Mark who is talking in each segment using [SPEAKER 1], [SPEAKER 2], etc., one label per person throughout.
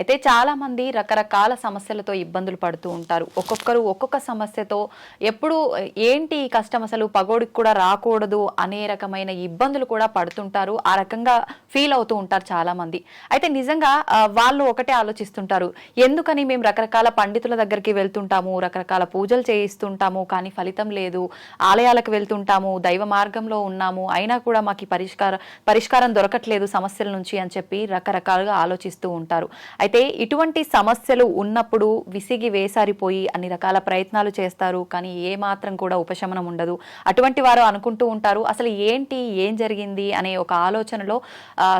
[SPEAKER 1] అయితే చాలామంది రకరకాల సమస్యలతో ఇబ్బందులు పడుతూ ఉంటారు. ఒక్కొక్కరు ఒక్కొక్క సమస్యతో ఎప్పుడు ఏంటి ఈ కష్టం అసలు పగోడికి కూడా రాకూడదు అనే రకమైన ఇబ్బందులు కూడా పడుతుంటారు. ఆ రకంగా ఫీల్ అవుతూ ఉంటారు చాలామంది అయితే నిజంగా వాళ్ళు ఒకటే ఆలోచిస్తుంటారు. ఎందుకని మేము రకరకాల పండితుల దగ్గరికి వెళ్తుంటాము రకరకాల పూజలు చేయిస్తుంటాము కానీ ఫలితం లేదు. ఆలయాలకు వెళ్తుంటాము దైవ మార్గంలో ఉన్నాము. అయినా కూడా మాకు పరిష్కారం పరిష్కార పరిష్కారం దొరకట్లేదు సమస్యల నుంచి అని చెప్పి రకరకాలుగా ఆలోచిస్తూ ఉంటారు. అయితే ఇటువంటి సమస్యలు ఉన్నప్పుడు విసిగి వేసారిపోయి అన్ని రకాల ప్రయత్నాలు చేస్తారు. కానీ ఏ మాత్రం కూడా ఉపశమనం ఉండదు. అటువంటి వారు అనుకుంటూ ఉంటారు అసలు ఏంటి ఏం జరిగింది అనే ఒక ఆలోచనలో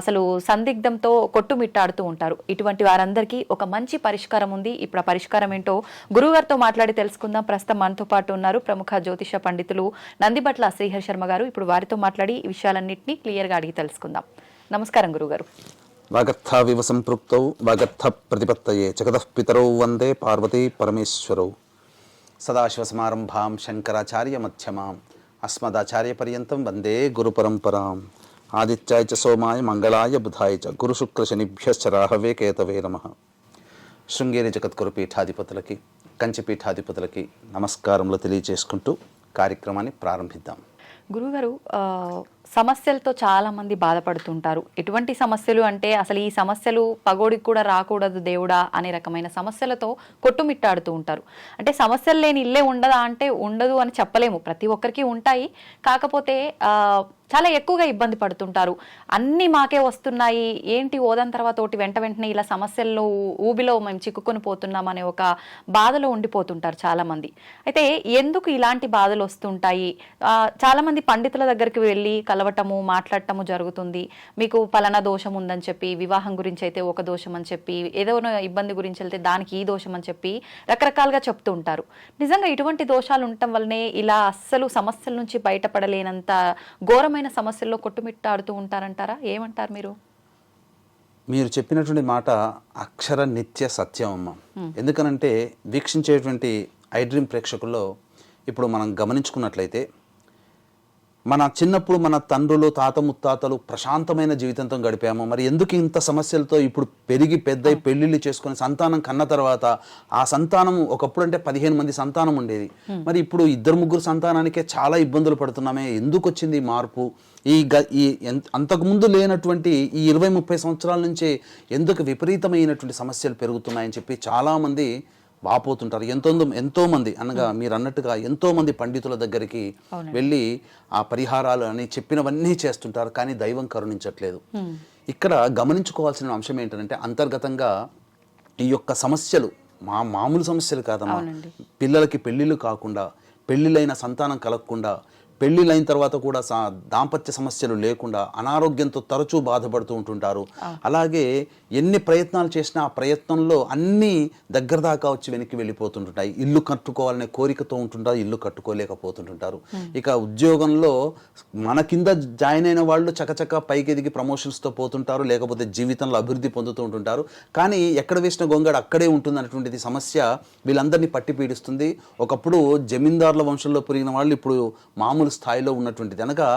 [SPEAKER 1] అసలు సందిగ్ధంతో కొట్టుమిట్టాడుతూ ఉంటారు. ఇటువంటి వారందరికీ ఒక మంచి పరిష్కారం ఉంది. ఇప్పుడు ఆ పరిష్కారం ఏంటో గురువుగారితో మాట్లాడి తెలుసుకుందాం. ప్రస్తుతం మనతో పాటు ఉన్నారు ప్రముఖ జ్యోతిష పండితులు నందిబట్ల శ్రీహర్ శర్మ గారు. ఇప్పుడు వారితో మాట్లాడి ఈ విషయాలన్నింటినీ క్లియర్గా అడిగి తెలుసుకుందాం. నమస్కారం గురుగారు
[SPEAKER 2] వాగర్థావివ సంపృక్తౌ వాగర్థ ప్రతిపత్తయే జగతః పితరౌ వందే పార్వతీ పరమేశ్వరౌ. సదాశివసమారంభాం శంకరాచార్య మధ్యమాం అస్మదాచార్యపర్యంతం వందే గురుపరంపరాం. ఆదిత్యాయ చ సోమాయ మంగళాయ బుధాయ చ గురుశుక్రశనిభ్యశ్చ రాహవే కేతవే నమ. శృంగేరి జగద్గురు పీఠాధిపతులకి కంచి పీఠాధిపతులకి నమస్కారములు తెలియజేసుకుంటూ కార్యక్రమాన్ని ప్రారంభిద్దాం.
[SPEAKER 1] గురుగారు సమస్యలతో చాలామంది బాధపడుతుంటారు. ఎటువంటి సమస్యలు అంటే అసలు ఈ సమస్యలు పగోడికి కూడా రాకూడదు దేవుడా అనే రకమైన సమస్యలతో కొట్టుమిట్టాడుతూ ఉంటారు. అంటే సమస్యలు లేని ఇల్లే ఉండదా అంటే ఉండదు అని చెప్పలేము. ప్రతి ఒక్కరికి ఉంటాయి. కాకపోతే చాలా ఎక్కువగా ఇబ్బంది పడుతుంటారు. అన్నీ మాకే వస్తున్నాయి. ఏంటి ఓదాన్ తర్వాత ఒకటి వెంట వెంటనే ఇలా సమస్యల్లో ఊబిలో మేము చిక్కుకొని పోతున్నాం అనే ఒక బాధలో ఉండిపోతుంటారు చాలా మంది అయితే ఎందుకు ఇలాంటి బాధలు వస్తుంటాయి? చాలామంది చాలా మంది పండితుల దగ్గరికి వెళ్ళి కలవటము మాట్లాడటము జరుగుతుంది. మీకు పలానా దోషం ఉందని చెప్పి వివాహం గురించి అయితే ఒక దోషం అని చెప్పి ఏదో ఇబ్బంది గురించి వెళ్తే దానికి ఈ దోషం అని చెప్పి రకరకాలుగా చెప్తూ ఉంటారు. నిజంగా ఇటువంటి దోషాలు ఉండటం వల్లనే ఇలా అస్సలు సమస్యల నుంచి బయటపడలేనంత ఘోరమైన సమస్యల్లో కొట్టుమిట్టాడుతూ ఉంటారంటారా? ఏమంటారు మీరు?
[SPEAKER 2] మీరు చెప్పినటువంటి మాట అక్షర నిత్య సత్యం అమ్మ. ఎందుకనంటే వీక్షించేటువంటి ఐ డ్రీమ్ ప్రేక్షకుల్లో ఇప్పుడు మనం గమనించుకున్నట్లయితే మన చిన్నప్పుడు మన తండ్రులు తాత ముత్తాతలు ప్రశాంతమైన జీవితంతో గడిపాము. మరి ఎందుకు ఇంత సమస్యలతో ఇప్పుడు పెరిగి పెద్దయి పెళ్ళిళ్ళు చేసుకొని సంతానం కన్న తర్వాత ఆ సంతానం ఒకప్పుడు అంటే పదిహేను మంది సంతానం ఉండేది. మరి ఇప్పుడు ఇద్దరు ముగ్గురు సంతానానికే చాలా ఇబ్బందులు పడుతున్నామే. ఎందుకు వచ్చింది ఈ మార్పు? ఈ గ ఈ అంతకుముందు లేనటువంటి ఈ ఇరవై ముప్పై సంవత్సరాల నుంచే ఎందుకు విపరీతమైనటువంటి సమస్యలు పెరుగుతున్నాయని చెప్పి చాలామంది వాపోతుంటారు. ఎంతో ఎంతో మంది అనగా మీరు అన్నట్టుగా ఎంతో మంది పండితుల దగ్గరికి వెళ్ళి ఆ పరిహారాలు అని చెప్పినవన్నీ చేస్తుంటారు కానీ దైవం కరుణించట్లేదు. ఇక్కడ గమనించుకోవాల్సిన అంశం ఏంటంటే అంతర్గతంగా ఈ యొక్క సమస్యలు మా మామూలు సమస్యలు కాదమ్మా. పిల్లలకి పెళ్ళిళ్ళు కాకుండా పెళ్ళిళ్ళైన సంతానం కలగకుండా పెళ్ళిళ్ళైన తర్వాత కూడా దాంపత్య సమస్యలు లేకుండా అనారోగ్యంతో తరచూ బాధపడుతూ ఉంటుంటారు. అలాగే ఎన్ని ప్రయత్నాలు చేసినా ఆ ప్రయత్నంలో అన్నీ దగ్గర దాకా వచ్చి వెనక్కి వెళ్ళిపోతుంటుంటాయి. ఇల్లు కట్టుకోవాలనే కోరికతో ఉంటుంటారు ఇల్లు కట్టుకోలేకపోతుంటుంటారు. ఇక ఉద్యోగంలో మన కింద జాయిన్ అయిన వాళ్ళు చకచక పైకి ఎదిగి ప్రమోషన్స్తో పోతుంటారు లేకపోతే జీవితంలో అభివృద్ధి పొందుతూ ఉంటుంటారు. కానీ ఎక్కడ వేసిన గొంగడ అక్కడే ఉంటుంది అన్నటువంటిది సమస్య వీళ్ళందరినీ పట్టి పీడిస్తుంది. ఒకప్పుడు జమీందారుల వంశంలో పెరిగిన వాళ్ళు ఇప్పుడు మామూలు స్థాయిలో ఉన్నటువంటిది. అనగా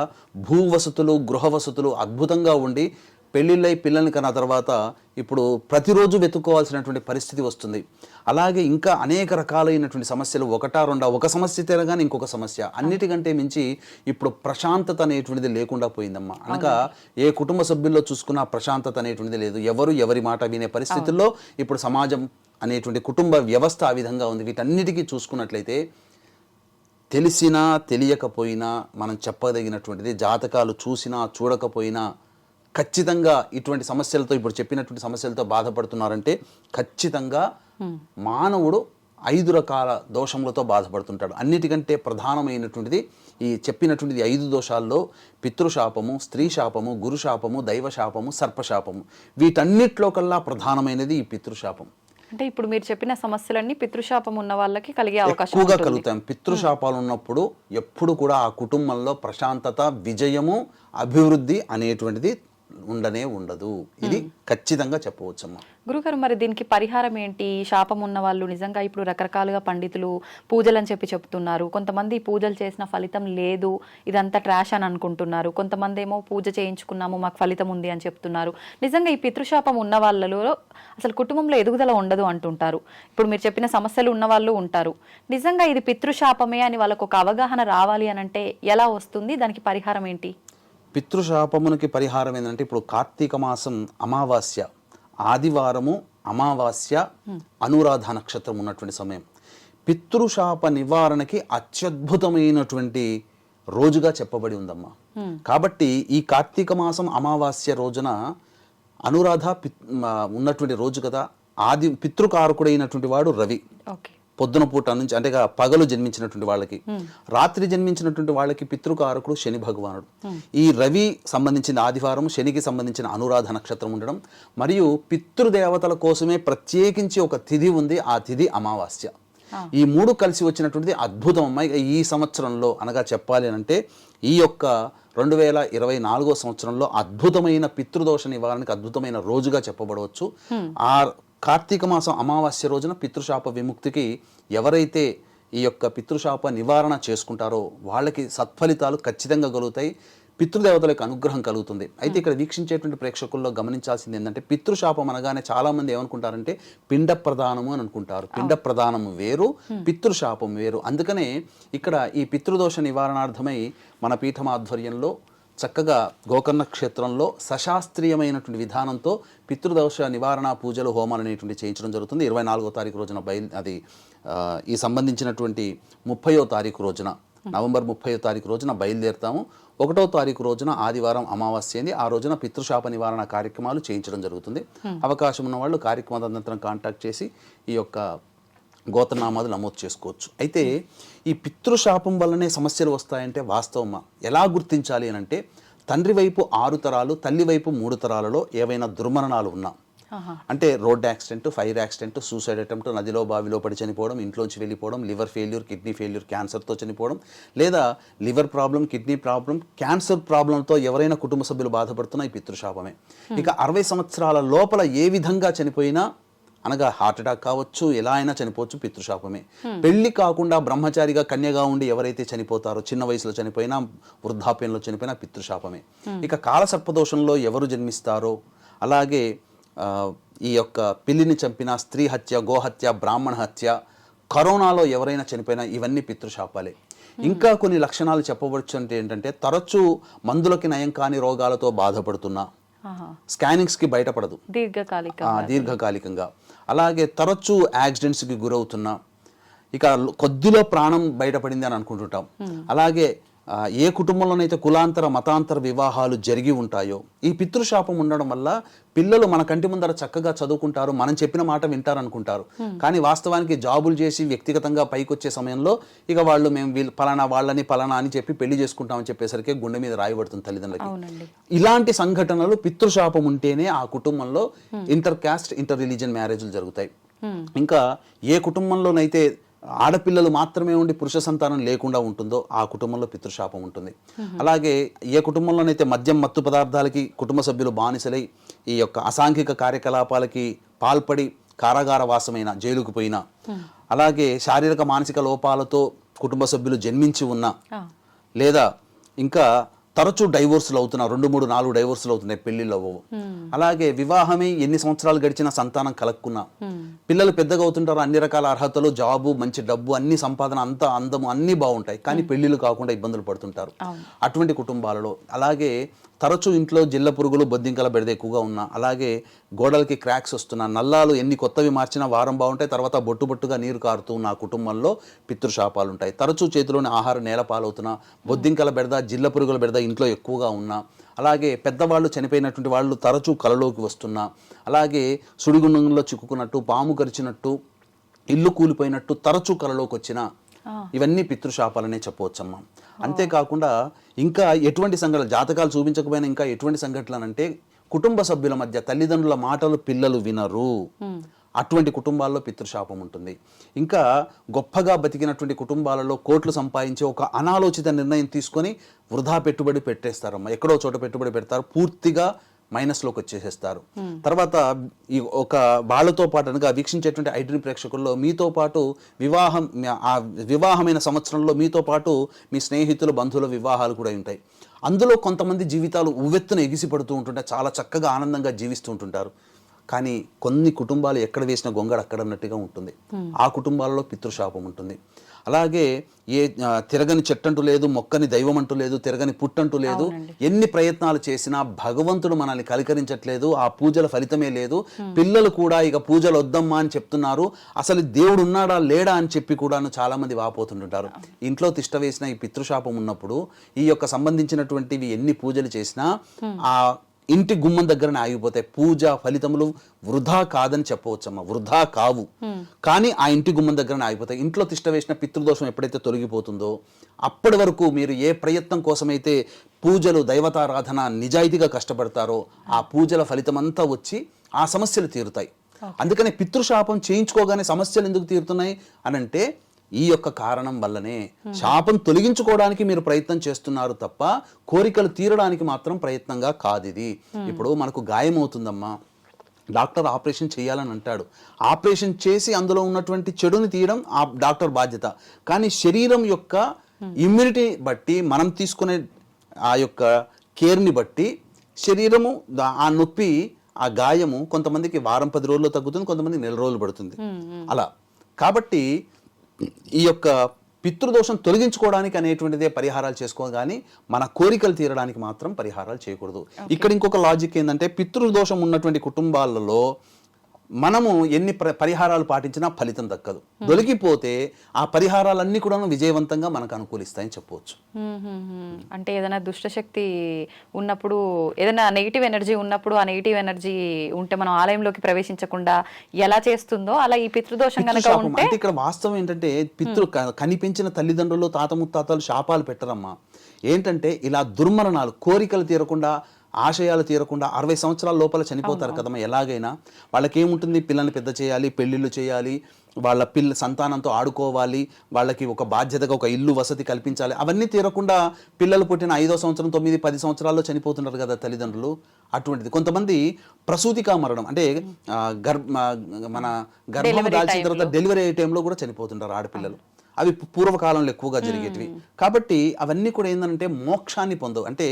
[SPEAKER 2] భూ వసతులు గృహ వసతులు అద్భుతంగా ఉండి పెళ్ళిళ్ళై పిల్లల్ని కన్న తర్వాత ఇప్పుడు ప్రతిరోజు వెతుక్కోవాల్సినటువంటి పరిస్థితి వస్తుంది. అలాగే ఇంకా అనేక రకాలైనటువంటి సమస్యలు ఒకటా రెండా ఒక సమస్య తెరగానే ఇంకొక సమస్య. అన్నిటికంటే మించి ఇప్పుడు ప్రశాంతత అనేటువంటిది లేకుండా పోయిందమ్మా. అనగా ఏ కుటుంబ సభ్యుల్లో చూసుకున్నా ప్రశాంతత అనేటువంటిది లేదు. ఎవరు ఎవరి మాట వినే పరిస్థితుల్లో ఇప్పుడు సమాజం అనేటువంటి కుటుంబ వ్యవస్థ ఆ విధంగా ఉంది. వీటన్నిటికీ చూసుకున్నట్లయితే తెలిసినా తెలియకపోయినా మనం చెప్పదగినటువంటిది జాతకాలు చూసినా చూడకపోయినా ఖచ్చితంగా ఇటువంటి సమస్యలతో ఇప్పుడు చెప్పినటువంటి సమస్యలతో బాధపడుతున్నారంటే ఖచ్చితంగా మానవుడు ఐదు రకాల దోషములతో బాధపడుతుంటాడు. అన్నిటికంటే ప్రధానమైనటువంటిది ఈ చెప్పినటువంటిది ఐదు దోషాల్లో పితృశాపము స్త్రీ శాపము గురుశాపము దైవశాపము సర్పశాపము. వీటన్నిటిలో కల్లా ప్రధానమైనది ఈ పితృశాపం.
[SPEAKER 1] అంటే ఇప్పుడు మీరు చెప్పిన సమస్యలన్నీ పితృశాపం ఉన్న వాళ్ళకి కలిగే అవకాశం
[SPEAKER 2] ఎక్కువగా. కలుగుతాం పితృశాపాలు ఉన్నప్పుడు ఎప్పుడు కూడా ఆ కుటుంబంలో ప్రశాంతత విజయము అభివృద్ధి అనేటువంటిది ఉండనే ఉండదు. ఇది ఖచ్చితంగా చెప్పవచ్చమ్మా.
[SPEAKER 1] గురుగారు మరి దీనికి పరిహారం ఏంటి? శాపం ఉన్న వాళ్ళు నిజంగా ఇప్పుడు రకరకాలుగా పండితులు పూజలు అని చెప్పి చెప్తున్నారు. కొంతమంది పూజలు చేసిన ఫలితం లేదు ఇదంతా ట్రాష్ అని అనుకుంటున్నారు. కొంతమంది ఏమో పూజ చేయించుకున్నాము మాకు ఫలితం ఉంది అని చెప్తున్నారు. నిజంగా ఈ పితృశాపం ఉన్న వాళ్ళలో అసలు కుటుంబంలో ఎదుగుదల ఉండదు అంటుంటారు. ఇప్పుడు మీరు చెప్పిన సమస్యలు ఉన్న వాళ్ళు ఉంటారు. నిజంగా ఇది పితృశాపమే అని వాళ్ళకు ఒక అవగాహన రావాలి అని అంటే ఎలా వస్తుంది? దానికి పరిహారం ఏంటి?
[SPEAKER 2] పితృశాపమునికి పరిహారం ఏంటంటే ఇప్పుడు కార్తీక మాసం అమావాస్య ఆదివారము అమావాస్య అనురాధ నక్షత్రం ఉన్నటువంటి సమయం. పితృశాప నివారణకి అత్యద్భుతమైనటువంటి రోజుగా చెప్పబడి ఉందమ్మా. కాబట్టి ఈ కార్తీక మాసం అమావాస్య రోజున అనురాధ ఉన్నటువంటి రోజు కదా. ఆది పితృకారకుడైనటువంటి వాడు రవి.
[SPEAKER 1] ఓకే.
[SPEAKER 2] పొద్దున పూట నుంచి అంటే పగలు జన్మించినటువంటి వాళ్ళకి రాత్రి జన్మించినటువంటి వాళ్ళకి పితృకారకుడు శని భగవానుడు. ఈ రవి సంబంధించిన ఆదివారం శనికి సంబంధించిన అనురాధ నక్షత్రం ఉండడం మరియు పితృదేవతల కోసమే ప్రత్యేకించి ఒక తిథి ఉంది ఆ తిథి అమావాస్య. ఈ మూడు కలిసి వచ్చినటువంటిది అద్భుతం అమ్మాయి ఈ సంవత్సరంలో అనగా చెప్పాలి అంటే ఈ యొక్క రెండు వేల ఇరవై నాలుగో సంవత్సరంలో అద్భుతమైన పితృదోష నివారణకి అద్భుతమైన రోజుగా చెప్పబడవచ్చు. ఆ కార్తీక మాసం అమావాస్య రోజున పితృశాప విముక్తికి ఎవరైతే ఈ యొక్క పితృశాప నివారణ చేసుకుంటారో వాళ్ళకి సత్ఫలితాలు ఖచ్చితంగా కలుగుతాయి. పితృదేవతల యొక్క అనుగ్రహం కలుగుతుంది. అయితే ఇక్కడ వీక్షించేటువంటి ప్రేక్షకుల్లో గమనించాల్సింది ఏంటంటే పితృశాపం అనగానే చాలా మంది ఏమనుకుంటారంటే పిండ ప్రదానము అని అనుకుంటారు. పిండ ప్రదానం వేరు పితృశాపం వేరు. అందుకనే ఇక్కడ ఈ పితృదోష నివారణార్థమై మన పీఠం ఆధ్వర్యంలో చక్కగా గోకర్ణ క్షేత్రంలో సశాస్త్రీయమైనటువంటి విధానంతో పితృదోష నివారణ పూజలు హోమాలు అనేటువంటి చేయించడం జరుగుతుంది. ఇరవై నాలుగో తారీఖు రోజున బయలు అది ఈ సంబంధించినటువంటి ముప్పయో తారీఖు రోజున నవంబర్ ముప్పయో తారీఖు రోజున బయలుదేరుతాము. ఒకటో తారీఖు రోజున ఆదివారం అమావాస్య అయింది ఆ రోజున పితృశాప నివారణ కార్యక్రమాలు చేయించడం జరుగుతుంది. అవకాశం ఉన్న వాళ్ళు కార్యక్రమం అనంతరం కాంటాక్ట్ చేసి ఈ యొక్క గోత్రనామాలు నమోదు చేసుకోవచ్చు. అయితే ఈ పితృశాపం వల్లనే సమస్యలు వస్తాయంటే వాస్తవమా? ఎలా గుర్తించాలి అని అంటే తండ్రి వైపు ఆరు తరాలు తల్లి వైపు మూడు తరాలలో ఏవైనా దుర్మరణాలు ఉన్నా. అంటే road accident fire accident suicide attempt నదిలో బావిలో పడి చనిపోవడం ఇంట్లోంచి వెళ్ళిపోవడం లివర్ ఫెయిల్యూర్ కిడ్నీ ఫెయిల్యూర్ క్యాన్సర్తో చనిపోవడం లేదా liver problem kidney problem cancer ప్రాబ్లంతో ఎవరైనా కుటుంబ సభ్యులు బాధపడుతున్నా ఈ పితృశాపమే. ఇక అరవై సంవత్సరాల లోపల ఏ విధంగా చనిపోయినా అనగా హార్ట్ అటాక్ కావచ్చు ఎలా అయినా చనిపోవచ్చు పితృశాపమే. పెళ్ళి కాకుండా బ్రహ్మచారిగా కన్యగా ఉండి ఎవరైతే చనిపోతారో చిన్న వయసులో చనిపోయినా వృద్ధాప్యంలో చనిపోయినా పితృశాపమే. ఇక కాలసర్పదోషంలో ఎవరు జన్మిస్తారో అలాగే ఈ యొక్క పిల్లిని చంపిన స్త్రీ హత్య గోహత్య బ్రాహ్మణ హత్య కరోనాలో ఎవరైనా చనిపోయినా ఇవన్నీ పితృశాపాలే. ఇంకా కొన్ని లక్షణాలు చెప్పవచ్చు అంటే ఏంటంటే తరచూ మందులకి నయం కాని రోగాలతో బాధపడుతున్నా స్కానింగ్స్కి బయటపడదు.
[SPEAKER 1] దీర్ఘకాలిక
[SPEAKER 2] దీర్ఘకాలికంగా. అలాగే తరచూ యాక్సిడెంట్స్కి గురవుతున్నా ఇక కొద్దిలో ప్రాణం బయటపడింది అని అనుకుంటుంటాం. అలాగే ఏ కుటుంబంలోనైతే కులాంతర మతాంతర వివాహాలు జరిగి ఉంటాయో ఈ పితృశాపం ఉండడం వల్ల పిల్లలు మన కంటి ముందర చక్కగా చదువుకుంటారు మనం చెప్పిన మాట వింటారు అనుకుంటారు కానీ వాస్తవానికి జాబులు చేసి వ్యక్తిగతంగా పైకి వచ్చే సమయంలో ఇక వాళ్ళు మేము వీళ్ళు పలానా వాళ్ళని పలానా అని చెప్పి పెళ్ళి చేసుకుంటామని చెప్పేసరికి గుండె మీద రాయబడుతుంది తల్లిదండ్రులకి. ఇలాంటి సంఘటనలు పితృశాపం ఉంటేనే ఆ కుటుంబంలో ఇంటర్ క్యాస్ట్ ఇంటర్ రిలీజియన్ మ్యారేజ్లు జరుగుతాయి. ఇంకా ఏ కుటుంబంలోనైతే ఆడపిల్లలు మాత్రమే ఉండి పురుష సంతానం లేకుండా ఉంటుందో ఆ కుటుంబంలో పితృశాపం ఉంటుంది అలాగే ఏ కుటుంబంలోనైతే మద్యం మత్తు పదార్థాలకి కుటుంబ సభ్యులు బానిసలై ఈ యొక్క అసాంఘిక కార్యకలాపాలకి పాల్పడి కారాగార వాసమైన జైలుకు పోయినా అలాగే శారీరక మానసిక లోపాలతో కుటుంబ సభ్యులు జన్మించి ఉన్నా. లేదా ఇంకా తరచూ డైవోర్సులు అవుతున్నా రెండు మూడు నాలుగు డైవోర్సులు అవుతున్నాయి పెళ్ళిళ్ళు అవ్వవు. అలాగే వివాహమే ఎన్ని సంవత్సరాలు గడిచినా సంతానం కలక్కున్నా. పిల్లలు పెద్దగా అవుతుంటారు అన్ని రకాల అర్హతలు జాబు మంచి డబ్బు అన్ని సంపాదన అంతా అందము అన్నీ బాగుంటాయి. కానీ పెళ్ళిళ్ళు కాకుండా ఇబ్బందులు పడుతుంటారు. అటువంటి కుటుంబాలలో అలాగే తరచూ ఇంట్లో జిల్ల పురుగులు బొద్దింకల బెడద ఎక్కువగా ఉన్నా అలాగే గోడలకి క్రాక్స్ వస్తున్నా నల్లాలు ఎన్ని కొత్తవి మార్చినా వారం బాగుంటాయి తర్వాత బొట్టు బొట్టుగా నీరు కారుతూ నా కుటుంబంలో పితృశాపాలు ఉంటాయి తరచూ చేతిలోని ఆహారం నేల పాలవుతున్నా బొద్దింకల బెడద జిల్ల పురుగుల బెడద ఇంట్లో ఎక్కువగా ఉన్నా అలాగే పెద్దవాళ్ళు చనిపోయినటువంటి వాళ్ళు తరచూ కలలోకి వస్తున్నా అలాగే సుడిగుండంలో చిక్కుకున్నట్టు పాము గరిచినట్టు ఇల్లు కూలిపోయినట్టు తరచూ కలలోకి వచ్చినా ఇవన్నీ పితృశాపాలనే చెప్పవచ్చమ్మా. అంతేకాకుండా ఇంకా ఎటువంటి సంఘటనలు జాతకాలు చూపించకపోయినా ఇంకా ఎటువంటి సంఘటనలు అంటే కుటుంబ సభ్యుల మధ్య తల్లిదండ్రుల మాటలు పిల్లలు వినరు. అటువంటి కుటుంబాల్లో పితృశాపం ఉంటుంది. ఇంకా గొప్పగా బతికినటువంటి కుటుంబాలలో కోట్లు సంపాదించే ఒక అనాలోచిత నిర్ణయం తీసుకొని వృధా పెట్టుబడి పెట్టేస్తారమ్మా. ఎక్కడో చోట పెట్టుబడి పెడతారు. పూర్తిగా మైనస్లోకి వచ్చేసేస్తారు. తర్వాత ఈ ఒక వాళ్ళతో పాటు అనగా వీక్షించేటువంటి ఐడ్రీమ్ ప్రేక్షకుల్లో మీతో పాటు వివాహం ఆ వివాహమైన సంవత్సరంలో మీతో పాటు మీ స్నేహితులు బంధువుల వివాహాలు కూడా ఉంటాయి. అందులో కొంతమంది జీవితాలు ఉవ్వెత్తున ఎగిసిపడుతూ ఉంటుంటే చాలా చక్కగా ఆనందంగా జీవిస్తూ ఉంటుంటారు. కానీ కొన్ని కుటుంబాలు ఎక్కడ వేసిన గొంగడ అక్కడ ఉన్నట్టుగా ఉంటుంది. ఆ కుటుంబాలలో పితృశాపం ఉంటుంది. అలాగే ఏ తిరగని చెట్టంటూ లేదు మొక్కని దైవం అంటూ లేదు తిరగని పుట్టంటూ లేదు ఎన్ని ప్రయత్నాలు చేసినా భగవంతుడు మనల్ని కలికరించట్లేదు ఆ పూజల ఫలితమే లేదు. పిల్లలు కూడా ఇక పూజలు వద్దమ్మా అని చెప్తున్నారు. అసలు దేవుడు ఉన్నాడా లేడా అని చెప్పి కూడాను చాలా మంది వాపోతుంటుంటారు. ఇంట్లో తిష్ట వేసిన ఈ పితృశాపం ఉన్నప్పుడు ఈ యొక్క సంబంధించినటువంటివి ఎన్ని పూజలు చేసినా ఆ ఇంటి గుమ్మం దగ్గరనే ఆగిపోతాయి పూజ ఫలితములు వృధా కాదని చెప్పవచ్చమ్మా వృధా కావు. కానీ ఆ ఇంటి గుమ్మం దగ్గరనే ఆగిపోతాయి ఇంట్లో తిష్ట వేసిన పితృదోషం ఎప్పుడైతే తొలగిపోతుందో అప్పటి వరకు మీరు ఏ ప్రయత్నం కోసమైతే పూజలు దైవతారాధన నిజాయితీగా కష్టపడతారో ఆ పూజల ఫలితమంతా వచ్చి ఆ సమస్యలు తీరుతాయి. అందుకని పితృశాపం చేయించుకోగానే సమస్యలు ఎందుకు తీరుతున్నాయి? అని అంటే ఈ యొక్క కారణం వల్లనే శాపం తొలగించుకోవడానికి మీరు ప్రయత్నం చేస్తున్నారు తప్ప కోరికలు తీరడానికి మాత్రం ప్రయత్నంగా కాదు ఇది. ఇప్పుడు మనకు గాయం అవుతుందమ్మా డాక్టర్ ఆపరేషన్ చేయాలని అంటాడు. ఆపరేషన్ చేసి అందులో ఉన్నటువంటి చెడుని తీయడం ఆ డాక్టర్ బాధ్యత. కానీ శరీరం యొక్క ఇమ్యూనిటీ బట్టి మనం తీసుకునే ఆ యొక్క కేర్ని బట్టి శరీరము ఆ నొప్పి ఆ గాయము కొంతమందికి వారం పది రోజుల్లో తగ్గుతుంది కొంతమందికి నెల రోజులు పడుతుంది. అలా. కాబట్టి ఈ యొక్క పితృదోషం తొలగించుకోవడానికి అనేటువంటిదే పరిహారాలు చేసుకో కానీ మన కోరికలు తీరడానికి మాత్రం పరిహారాలు చేయకూడదు. ఇక్కడ ఇంకొక లాజిక్ ఏంటంటే పితృదోషం ఉన్నటువంటి కుటుంబాలలో మనము ఎన్ని ప్ర- పరిహారాలు పాటించినా ఫలితం దక్కదు. దొరికిపోతే ఆ పరిహారాలన్నీ కూడా విజయవంతంగా మనకు అనుకూలిస్తాయని చెప్పవచ్చు.
[SPEAKER 1] అంటే ఏదైనా దుష్టశక్తి ఉన్నప్పుడు ఏదైనా నెగిటివ్ ఎనర్జీ ఉన్నప్పుడు ఆ నెగిటివ్ ఎనర్జీ ఉంటే మనం ఆలయంలోకి ప్రవేశించకుండా ఎలా చేస్తుందో అలా ఈ పితృదోషం కనుక ఉంటే
[SPEAKER 2] అంటే ఇక్కడ వాస్తవం ఏంటంటే పితృ కనిపించిన తల్లిదండ్రులు తాత ముత్తాతలు శాపాలు పెట్టరమ్మా. ఏంటంటే ఇలా దుర్మరణాలు కోరికలు తీరకుండా ఆశయాలు తీరకుండా అరవై సంవత్సరాల లోపల చనిపోతారు కదమ్మా ఎలాగైనా. వాళ్ళకి ఏముంటుంది పిల్లల్ని పెద్ద చేయాలి పెళ్ళిళ్ళు చేయాలి వాళ్ళ పిల్ల సంతానంతో ఆడుకోవాలి వాళ్ళకి ఒక బాధ్యతగా ఒక ఇల్లు వసతి కల్పించాలి. అవన్నీ తీరకుండా పిల్లలు పుట్టిన ఐదో సంవత్సరం తొమ్మిది పది సంవత్సరాల్లో చనిపోతున్నారు కదా తల్లిదండ్రులు. అటువంటిది. కొంతమంది ప్రసూతికా మరణం అంటే గర్భ మన గర్భం దాల్చిన తర్వాత డెలివరీ అయ్యే టైంలో కూడా చనిపోతుంటారు ఆడపిల్లలు. అవి పూర్వకాలంలో ఎక్కువగా జరిగేటివి. కాబట్టి అవన్నీ కూడా ఏంటంటే మోక్షాన్ని పొందవు. అంటే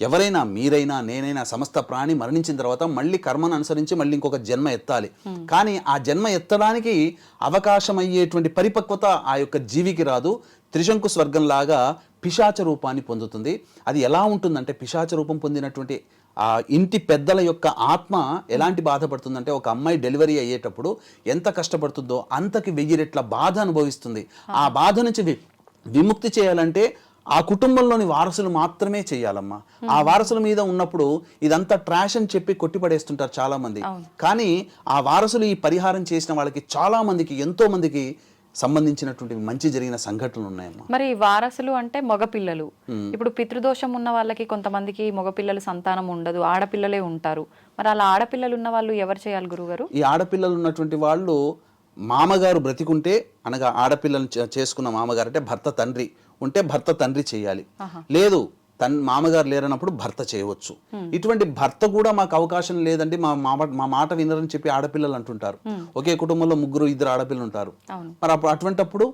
[SPEAKER 2] ఎవరైనా మీరైనా నేనైనా సమస్త ప్రాణి మరణించిన తర్వాత మళ్ళీ కర్మను అనుసరించి మళ్ళీ ఇంకొక జన్మ ఎత్తాలి. కానీ ఆ జన్మ ఎత్తడానికి అవకాశం అయ్యేటువంటి పరిపక్వత ఆ యొక్క జీవికి రాదు. త్రిశంకు స్వర్గం లాగా పిశాచ రూపాన్ని పొందుతుంది. అది ఎలా ఉంటుందంటే పిశాచ రూపం పొందినటువంటి ఆ ఇంటి పెద్దల యొక్క ఆత్మ ఎలాంటి బాధపడుతుందంటే ఒక అమ్మాయి డెలివరీ అయ్యేటప్పుడు ఎంత కష్టపడుతుందో అంతకి వెయ్యి రెట్ల బాధ అనుభవిస్తుంది. ఆ బాధ నుంచి విముక్తి చేయాలంటే ఆ కుటుంబంలోని వారసులు మాత్రమే చేయాలమ్మా. ఆ వారసుల మీద ఉన్నప్పుడు ఇదంతా ట్రాష్ అని చెప్పి కొట్టిపడేస్తుంటారు చాలా మంది కానీ ఆ వారసులు ఈ పరిహారం చేసిన వాళ్ళకి చాలా మందికి ఎంతో మందికి సంబంధించినటువంటి మంచి జరిగిన సంఘటనలు ఉన్నాయమ్మా.
[SPEAKER 1] మరి వారసులు అంటే మగపిల్లలు. ఇప్పుడు పితృదోషం ఉన్న వాళ్ళకి కొంతమందికి మగపిల్లలు సంతానం ఉండదు ఆడపిల్లలే ఉంటారు. మరి అలా ఆడపిల్లలు ఉన్న వాళ్ళు ఎవరు చేయాలి గురుగారు?
[SPEAKER 2] ఈ ఆడపిల్లలు ఉన్నటువంటి వాళ్ళు మామగారు బ్రతికుంటే అనగా ఆడపిల్లను చే- చేసుకున్న మామగారు అంటే భర్త తండ్రి ఉంటే భర్త తండ్రి చేయాలి. లేదు తన్ మామగారు లేరన్నప్పుడు భర్త చేయవచ్చు. ఇటువంటి భర్త కూడా మాకు అవకాశం లేదండి. మా మా మా మాట వినరని చెప్పి ఆడపిల్లలు అంటుంటారు. ఒకే కుటుంబంలో ముగ్గురు ఇద్దరు ఆడపిల్లలు ఉంటారు. మరి అప్పుడు అటువంటప్పుడు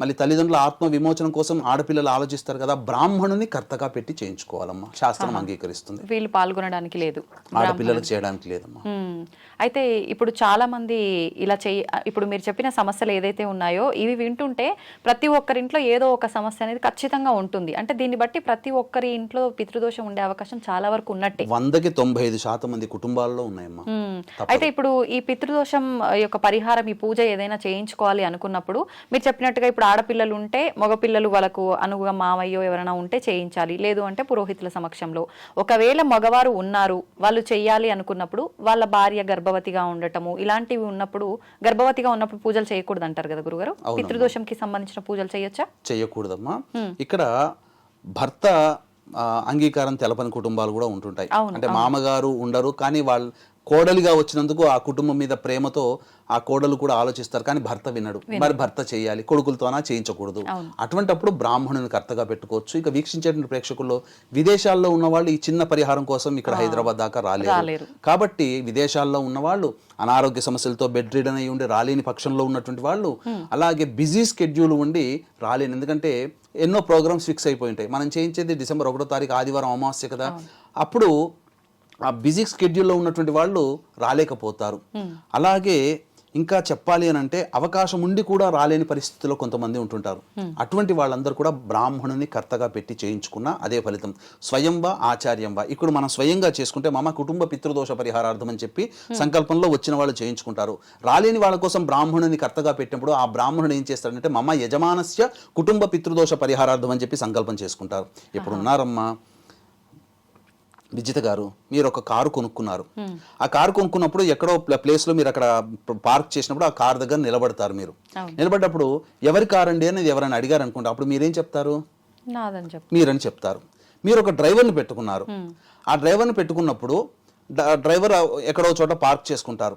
[SPEAKER 2] మళ్ళీ తల్లిదండ్రుల ఆత్మ విమోచనం కోసం ఆడపిల్లలు ఆలోచిస్తారు కదా బ్రాహ్మణుని కర్తగా పెట్టి చేయించుకోవాలమ్మా. శాస్త్రం అంగీకరిస్తుంది.
[SPEAKER 1] వీళ్ళు పాల్గొనడానికి లేదు.
[SPEAKER 2] ఆడపిల్లలకు చేయడానికి లేదమ్మా.
[SPEAKER 1] మ్మ్. అయితే ఇప్పుడు చాలా మంది ఇలా చెయ్యి ఇప్పుడు మీరు చెప్పిన సమస్యలు ఏదైతే ఉన్నాయో ఇవి వింటుంటే ప్రతి ఒక్కరింట్లో ఏదో ఒక సమస్య అనేది ఖచ్చితంగా ఉంటుంది. అంటే దీన్ని బట్టి ప్రతి ఒక్కరి ఇంట్లో పితృదోషం ఉండే అవకాశం చాలా వరకు ఉన్నట్టే.
[SPEAKER 2] వందకి తొంభై ఐదు శాతం మంది కుటుంబాల్లో ఉన్నాయమ్మా.
[SPEAKER 1] మ్మ్. అయితే ఇప్పుడు ఈ పితృదోషం యొక్క పరిహారం ఈ పూజ ఏదైనా చేయించుకోవాలి అనుకున్నప్పుడు మీరు చెప్పినట్టుగా ఇప్పుడు ఆడపిల్లలు ఉంటే మగపిల్లలు వాళ్ళకు అనుగుగా మామయ్యో ఎవరైనా ఉంటే చేయించాలి. లేదు అంటే పురోహితుల సమక్షంలో. ఒకవేళ మగవారు ఉన్నారు వాళ్ళు చెయ్యాలి అనుకున్నప్పుడు వాళ్ళ భార్య గర్భవతిగా ఉండటము ఇలాంటివి ఉన్నప్పుడు గర్భవతిగా ఉన్నప్పుడు పూజలు చేయకూడదు అంటారు కదా గురుగారు? పితృదోషంకి సంబంధించిన పూజలు చేయొచ్చా?
[SPEAKER 2] చేయకూడదమ్మా. ఇక్కడ భర్త అంగీకారం తెలపని కుటుంబాలు కూడా ఉంటుంటాయి. అంటే మామగారు ఉండరు కానీ వాళ్ళ కోడలిగా వచ్చినందుకు ఆ కుటుంబం మీద ప్రేమతో ఆ కోడలు కూడా ఆలోచిస్తారు. కానీ భర్త వినడు. మరి భర్త చేయాలి. కొడుకులతోనా చేయించకూడదు. అటువంటప్పుడు బ్రాహ్మణుని కర్తగా పెట్టుకోవచ్చు. ఇక వీక్షించేటువంటి ప్రేక్షకుల్లో విదేశాల్లో ఉన్న వాళ్ళు ఈ చిన్న పరిహారం కోసం ఇక్కడ హైదరాబాద్ దాకా రాలేరు. కాబట్టి విదేశాల్లో ఉన్న వాళ్ళు అనారోగ్య సమస్యలతో బెడ్ రిడన్ అయి ఉండి రాలేని పక్షంలో ఉన్నటువంటి వాళ్ళు అలాగే బిజీ స్కెడ్యూల్ ఉండి రాలేని. ఎందుకంటే ఎన్నో ప్రోగ్రామ్స్ ఫిక్స్ అయిపోయి ఉంటాయి. మనం చేయించేది డిసెంబర్ ఒకటో తారీఖు ఆదివారం అమావాస్య కదా. అప్పుడు ఆ బిజీ స్కెడ్యూల్లో ఉన్నటువంటి వాళ్ళు రాలేకపోతారు. అలాగే ఇంకా చెప్పాలి అని అంటే అవకాశం ఉండి కూడా రాలేని పరిస్థితిలో కొంతమంది ఉంటుంటారు. అటువంటి వాళ్ళందరూ కూడా బ్రాహ్మణుని కర్తగా పెట్టి చేయించుకున్న అదే ఫలితం. స్వయంవా ఆచార్యంవా ఇక్కడ మనం స్వయంగా చేసుకుంటే మమ కుటుంబ పితృదోష పరిహారార్థం అని చెప్పి సంకల్పంలో వచ్చిన వాళ్ళు చేయించుకుంటారు. రాలేని వాళ్ళ కోసం బ్రాహ్మణుని కర్తగా పెట్టినప్పుడు ఆ బ్రాహ్మణుడు ఏం చేస్తాడంటే మమ యజమానస్య కుటుంబ పితృదోష పరిహారార్థం అని చెప్పి సంకల్పం చేసుకుంటారు. ఇప్పుడు ఉన్నారమ్మా? విజిత గారు మీరు ఒక కారు కొనుక్కున్నారు. ఆ కారు కొనుక్కున్నప్పుడు ఎక్కడో ప్ల- place లో మీరు అక్కడ పార్క్ చేసినప్పుడు ఆ కారు దగ్గర నిలబడతారు మీరు. నిలబడ్డప్పుడు ఎవరి కారు అండి అనేది ఎవరైనా అడిగారు అనుకుంటే అప్పుడు మీరేం చెప్తారు? మీరని చెప్తారు. మీరు ఒక డ్రైవర్ని పెట్టుకున్నారు. ఆ డ్రైవర్ని పెట్టుకున్నప్పుడు డ్రైవర్ ఎక్కడో చోట పార్క్ చేసుకుంటారు.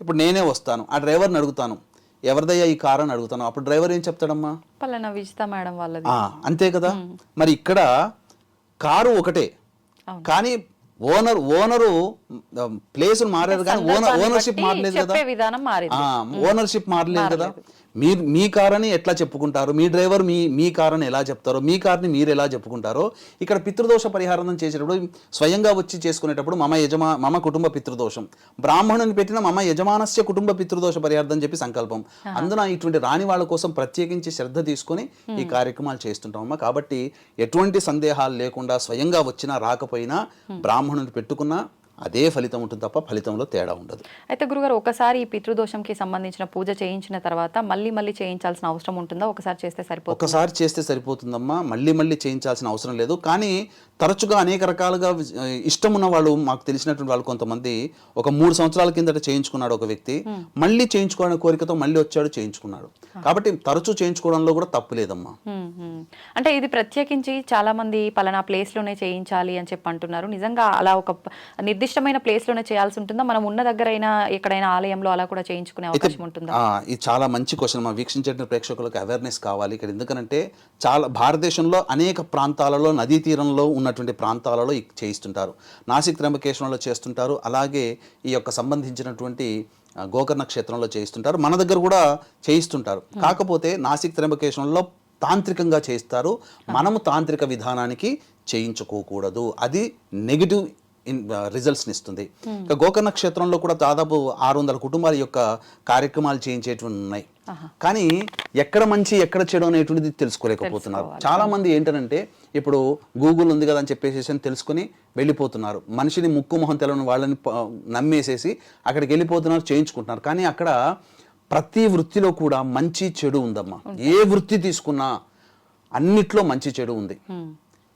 [SPEAKER 2] ఇప్పుడు నేనే వస్తాను ఆ డ్రైవర్ని అడుగుతాను. ఎవరిదయ్యా ఈ కారు అని అడుగుతాను. అప్పుడు డ్రైవర్ ఏం చెప్తాడమ్మా?
[SPEAKER 1] పలానా విజిత మేడం వాళ్ళది.
[SPEAKER 2] అంతే కదా. మరి ఇక్కడ కారు ఒకటే. కానీ ఓనర్ ఓనరు ప్లేస్ మారారు కానీ ఓనర్ ఓనర్షిప్ మారలేదు కదా?
[SPEAKER 1] చెప్పే విధానం మారింది.
[SPEAKER 2] ఓనర్షిప్ మారలేదు కదా? మీరు మీ కార్ అని ఎట్లా చెప్పుకుంటారు? మీ డ్రైవర్ మీ మీ కార్ అని ఎలా చెప్తారో? మీ కార్ని మీరు ఎలా చెప్పుకుంటారో? ఇక్కడ పితృదోష పరిహారం చేసేటప్పుడు స్వయంగా వచ్చి చేసుకునేటప్పుడు మమ యజమా మమ కుటుంబ పితృదోషం. బ్రాహ్మణుని పెట్టిన మమ యజమానస్య కుటుంబ పితృదోష పరిహారం అని చెప్పి సంకల్పం. అందున ఇటువంటి రాని వాళ్ళ కోసం ప్రత్యేకించి శ్రద్ధ తీసుకొని ఈ కార్యక్రమాలు చేస్తుంటామమ్మా కాబట్టి ఎటువంటి సందేహాలు లేకుండా స్వయంగా వచ్చినా రాకపోయినా బ్రాహ్మణుని పెట్టుకున్నా అదే ఫలితం ఉంటుంది తప్ప ఫలితంలో తేడా ఉండదు.
[SPEAKER 1] అయితే గురుగారు ఒకసారి ఈ పితృదోషంకి సంబంధించిన పూజ చేయించిన తర్వాత మళ్ళీ మళ్ళీ చేయించాల్సిన అవసరం ఉంటుందా? ఒకసారి చేస్తే సరిపోతుంది?
[SPEAKER 2] ఒకసారి చేస్తే సరిపోతుందమ్మా. మళ్ళీ మళ్ళీ చేయించాల్సిన అవసరం లేదు. కానీ తరచుగా అనేక రకాలుగా ఇష్టం ఉన్న వాళ్ళు మాకు తెలిసినటువంటి వాళ్ళు కొంతమంది ఒక మూడు సంవత్సరాల కిందట చేయించుకున్నాడు ఒక వ్యక్తి. మళ్ళీ చేయించుకోవాలనే కోరికతో మళ్ళీ వచ్చాడు చేయించుకున్నాడు. కాబట్టి తరచూ చేయించుకోవడంలో కూడా తప్పు లేదమ్మా.
[SPEAKER 1] అంటే ఇది ప్రత్యేకించి చాలా మంది పలానా ప్లేస్లోనే చేయించాలి అని చెప్పి అంటున్నారు. నిజంగా అలా ఒక ప- నిర్దిష్టమైన ప్లేస్లోనే చేయాల్సి ఉంటుందా? మనం ఉన్న దగ్గరైనా ఎక్కడైనా ఆలయంలో అలా కూడా చేయించుకునే అవకాశం ఉంటుందా?
[SPEAKER 2] ఇది చాలా మంచి క్వశ్చన్ మా వీక్షించే ప్రేక్షకులకు అవేర్నెస్ కావాలి. ఇక్కడ ఎందుకనంటే చాలా భారతదేశంలో అనేక ప్రాంతాలలో నదీ తీరంలో ఉన్నటువంటి ప్రాంతాలలో చేయిస్తుంటారు. నాసిక్ త్రంబకేశ్వరంలో చేస్తుంటారు. అలాగే ఈ యొక్క సంబంధించినటువంటి గోకర్ణ క్షేత్రంలో చేయిస్తుంటారు. మన దగ్గర కూడా చేయిస్తుంటారు. కాకపోతే నాసిక్ త్రంబకేశ్వరంలో తాంత్రికంగా చేయిస్తారు. మనము తాంత్రిక విధానానికి చేయించుకోకూడదు. అది నెగిటివ్ రిజల్ట్స్ని ఇస్తుంది. ఇక గోకర్ణ క్షేత్రంలో కూడా దాదాపు ఆరు వందల కుటుంబాల యొక్క కార్యక్రమాలు చేయించేటువంటి ఉన్నాయి కానీ ఎక్కడ మంచి ఎక్కడ చెడు అనేటువంటిది తెలుసుకోలేకపోతున్నారు. చాలా మంది ఏంటంటే ఇప్పుడు గూగుల్ ఉంది కదా అని చెప్పేసి అని తెలుసుకుని వెళ్ళిపోతున్నారు. మనిషిని ముక్కు మొహం తెలవని వాళ్ళని నమ్మేసేసి అక్కడికి వెళ్ళిపోతున్నారు చేయించుకుంటున్నారు. కానీ అక్కడ ప్రతి వృత్తిలో కూడా మంచి చెడు ఉందమ్మా. ఏ వృత్తి తీసుకున్నా అన్నిట్లో మంచి చెడు ఉంది.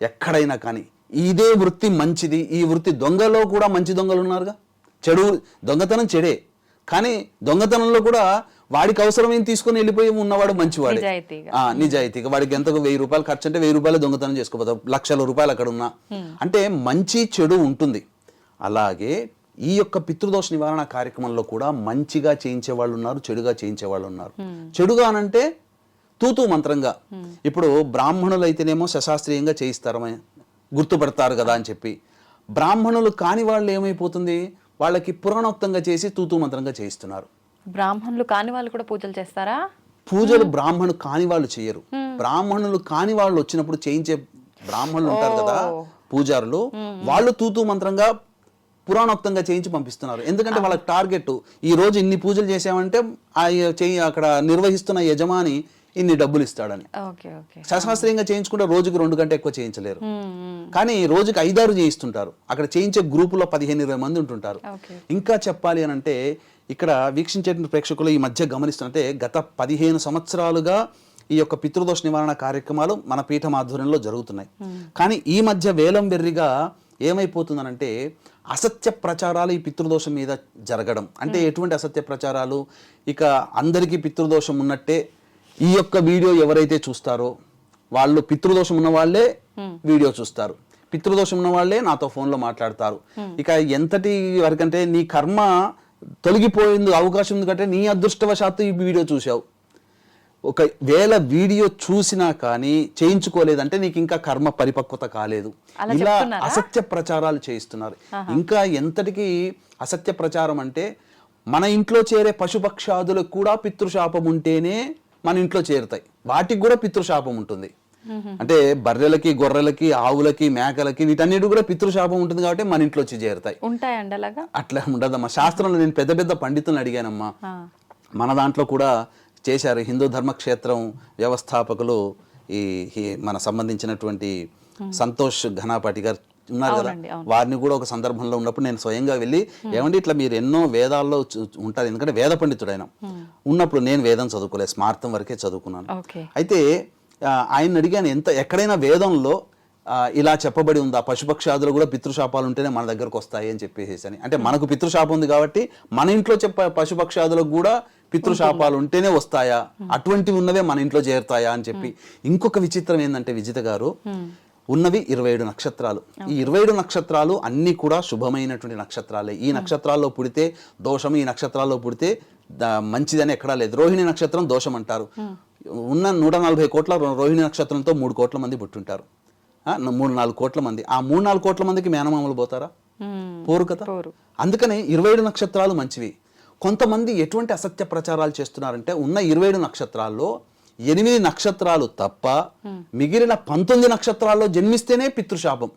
[SPEAKER 2] ఎక్కడైనా కానీ. ఇదే వృత్తి మంచిది ఈ వృత్తి దొంగలో కూడా మంచి దొంగలు ఉన్నారుగా? చెడు దొంగతనం చెడే. కానీ దొంగతనంలో కూడా వాడికి అవసరమైన తీసుకొని వెళ్ళిపోయి ఉన్నవాడు మంచివాడే.
[SPEAKER 1] నిజాయితీగా.
[SPEAKER 2] వాడికి ఎంతకు వెయ్యి రూపాయలు ఖర్చు అంటే వెయ్యి రూపాయలు దొంగతనం చేసుకోపోతావు లక్షల రూపాయలు అక్కడ ఉన్నా అంటే మంచి చెడు ఉంటుంది. అలాగే ఈ యొక్క పితృదోష నివారణ కార్యక్రమంలో కూడా మంచిగా చేయించే వాళ్ళు ఉన్నారు చెడుగా చేయించే వాళ్ళు ఉన్నారు. చెడుగా అనంటే తూతూ మంత్రంగా. ఇప్పుడు బ్రాహ్మణులు అయితేనేమో శశాస్త్రీయంగా చేయిస్తారమే గుర్తుపడతారు కదా అని చెప్పి. బ్రాహ్మణులు కాని వాళ్ళు ఏమైపోతుంది? వాళ్ళకి పురాణోక్తంగా చేసి తూతూ మంత్రంగా చేయిస్తున్నారు.
[SPEAKER 1] బ్రాహ్మణులు కాని వాళ్ళు కూడా పూజలు చేస్తారా?
[SPEAKER 2] పూజలు బ్రాహ్మణు కాని వాళ్ళు చేయరు. బ్రాహ్మణులు కాని వాళ్ళు వచ్చినప్పుడు చేయించే బ్రాహ్మణులు ఉంటారు కదా పూజారులు వాళ్ళు తూతూ మంత్రంగా పురాణోక్తంగా చేయించి పంపిస్తున్నారు. ఎందుకంటే వాళ్ళకి టార్గెట్ ఈ రోజు ఇన్ని పూజలు చేసామంటే ఆ చెయ్యి అక్కడ నిర్వహిస్తున్న యజమాని ఇన్ని డబ్బులు ఇస్తాడని. శాస్త్రీయంగా చేయించుకుంటే రోజుకి రెండు గంట ఎక్కువ చేయించలేరు. కానీ రోజుకి ఐదారు చేయిస్తుంటారు. అక్కడ చేయించే గ్రూపులో పదిహేను ఇరవై మంది ఉంటుంటారు. ఇంకా చెప్పాలి అని అంటే ఇక్కడ వీక్షించే ప్రేక్షకులు ఈ మధ్య గమనిస్తుంటే గత పదిహేను సంవత్సరాలుగా ఈ యొక్క పితృదోష నివారణ కార్యక్రమాలు మన పీఠం ఆధ్వర్యంలో జరుగుతున్నాయి. కానీ ఈ మధ్య వేలం వెర్రిగా ఏమైపోతుందనంటే అసత్య ప్రచారాలు ఈ పితృదోషం మీద జరగడం. అంటే ఎటువంటి అసత్య ప్రచారాలు? ఇక అందరికీ పితృదోషం ఉన్నట్టే ఈ యొక్క వీడియో ఎవరైతే చూస్తారో వాళ్ళు పితృదోషం ఉన్న వాళ్ళే వీడియో చూస్తారు. పితృదోషం ఉన్న వాళ్ళే నాతో ఫోన్లో మాట్లాడతారు. ఇక ఎంతటి వరకంటే నీ కర్మ తొలగిపోయింది అవకాశం ఉంది కంటే నీ అదృష్టవశాత్తు ఈ వీడియో చూసావు ఒక వేళ వీడియో చూసినా కానీ చేయించుకోలేదంటే నీకు ఇంకా కర్మ పరిపక్వత కాలేదు. ఇలా? అసత్య ప్రచారాలు చేయిస్తున్నారు. ఇంకా ఎంతటికి అసత్య ప్రచారం అంటే మన ఇంట్లో చేరే పశుపక్షాదులకు కూడా పితృశాపం ఉంటేనే మన ఇంట్లో చేరుతాయి. వాటికి కూడా పితృశాపం ఉంటుంది. అంటే బర్రెలకి గొర్రెలకి ఆవులకి మేకలకి వీటన్నిటి కూడా పితృశాపం ఉంటుంది కాబట్టి మన ఇంట్లో వచ్చి చేరుతాయి.
[SPEAKER 1] ఉంటాయండి అలాగా
[SPEAKER 2] అట్లా ఉండదమ్మా. శాస్త్రంలో నేను పెద్ద పెద్ద పండితులను అడిగానమ్మా. మన దాంట్లో కూడా చేశారు హిందూ ధర్మక్షేత్రం వ్యవస్థాపకులు ఈ- మన సంబంధించినటువంటి సంతోష్ ఘనాపాటి గారు ఉన్నారు కదా. వారిని కూడా ఒక సందర్భంలో ఉన్నప్పుడు నేను స్వయంగా వెళ్ళి ఏమండి ఇట్లా మీరు ఎన్నో వేదాల్లో ఉంటారు. ఎందుకంటే వేద పండితుడు ఆయన ఉన్నప్పుడు నేను వేదం చదువుకోలేదు. స్మార్థం వరకే చదువుకున్నాను. అయితే ఆయన అడిగాను ఎంత ఎక్కడైనా వేదంలో ఇలా చెప్పబడి ఉందా? పశుపక్షాదులు కూడా పితృశాపాలు ఉంటేనే మన దగ్గరకు వస్తాయి అని చెప్పేసి అని. అంటే మనకు పితృశాపం ఉంది కాబట్టి మన ఇంట్లో చెప్ప పశుపక్షాదులకు కూడా పితృశాపాలు ఉంటేనే వస్తాయా? అటువంటివి ఉన్నవే మన ఇంట్లో చేరుతాయా అని చెప్పి. ఇంకొక విచిత్రం ఏంటంటే విజిత గారు ఉన్నవి ఇరవై ఏడు నక్షత్రాలు. ఈ ఇరవై ఏడు నక్షత్రాలు అన్ని కూడా శుభమైనటువంటి నక్షత్రాలే. ఈ నక్షత్రాల్లో పుడితే దోషం ఈ నక్షత్రాల్లో పుడితే మంచిదని ఎక్కడా లేదు. రోహిణి నక్షత్రం దోషం అంటారు. ఉన్న నూట నలభై కోట్ల రోహిణి నక్షత్రంతో మూడు కోట్ల మంది పుట్టుంటారు. మూడు నాలుగు కోట్ల మంది. ఆ మూడు నాలుగు కోట్ల మందికి మేనమామలు పోతారా. పోరు కదా. అందుకని ఇరవై ఏడు నక్షత్రాలు మంచివి. కొంతమంది ఎటువంటి అసత్య ప్రచారాలు చేస్తున్నారంటే ఉన్న ఇరవై ఏడు నక్షత్రాల్లో ఎనిమిది నక్షత్రాలు తప్ప మిగిలిన పంతొమ్మిది నక్షత్రాల్లో జన్మిస్తేనే పితృశాపం.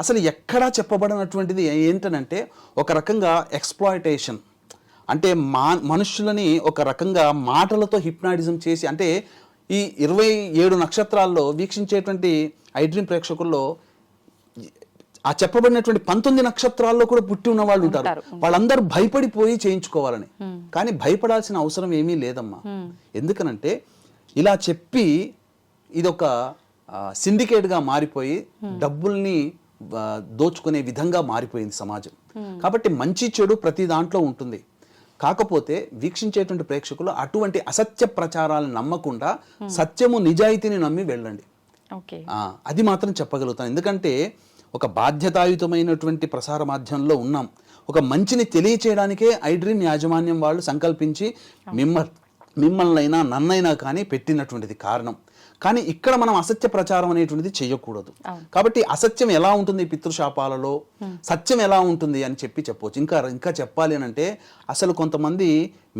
[SPEAKER 2] అసలు ఎక్కడా చెప్పబడినటువంటిది ఏంటనంటే ఒక రకంగా ఎక్స్ప్లాయిటేషన్ అంటే మా మనుషులని ఒక రకంగా మాటలతో హిప్నాటిజం చేసి అంటే ఈ ఇరవై ఏడు నక్షత్రాల్లో వీక్షించేటువంటి ఐడ్రీమ్ ప్రేక్షకుల్లో ఆ చెప్పబడినటువంటి పంతొమ్మిది నక్షత్రాల్లో కూడా పుట్టి ఉన్న వాళ్ళు ఉంటారు. వాళ్ళందరూ భయపడిపోయి చేయించుకోవాలని. కానీ భయపడాల్సిన అవసరం ఏమీ లేదమ్మా. ఎందుకనంటే ఇలా చెప్పి ఇదొక సిండికేట్గా మారిపోయి డబ్బుల్ని దోచుకునే విధంగా మారిపోయింది సమాజం. కాబట్టి మంచి చెడు ప్రతి దాంట్లో ఉంటుంది. కాకపోతే వీక్షించేటువంటి ప్రేక్షకులు అటువంటి అసత్య ప్రచారాలను నమ్మకుండా సత్యము నిజాయితీని నమ్మి వెళ్ళండి. అది మాత్రం చెప్పగలుగుతాను. ఎందుకంటే ఒక బాధ్యతాయుతమైనటువంటి ప్రసార మాధ్యమంలో ఉన్నాం. ఒక మంచిని తెలియచేయడానికే ఐడ్రీమ్ యాజమాన్యం వాళ్ళు సంకల్పించి మిమ్మ మిమ్మల్నైనా నన్నైనా కానీ పెట్టినటువంటిది కారణం. కానీ ఇక్కడ మనం అసత్య ప్రచారం అనేటువంటిది చేయకూడదు. కాబట్టి అసత్యం ఎలా ఉంటుంది పితృశాపాలలో? సత్యం ఎలా ఉంటుంది అని చెప్పి చెప్పవచ్చు. ఇంకా ఇంకా చెప్పాలి అని అంటే అసలు కొంతమంది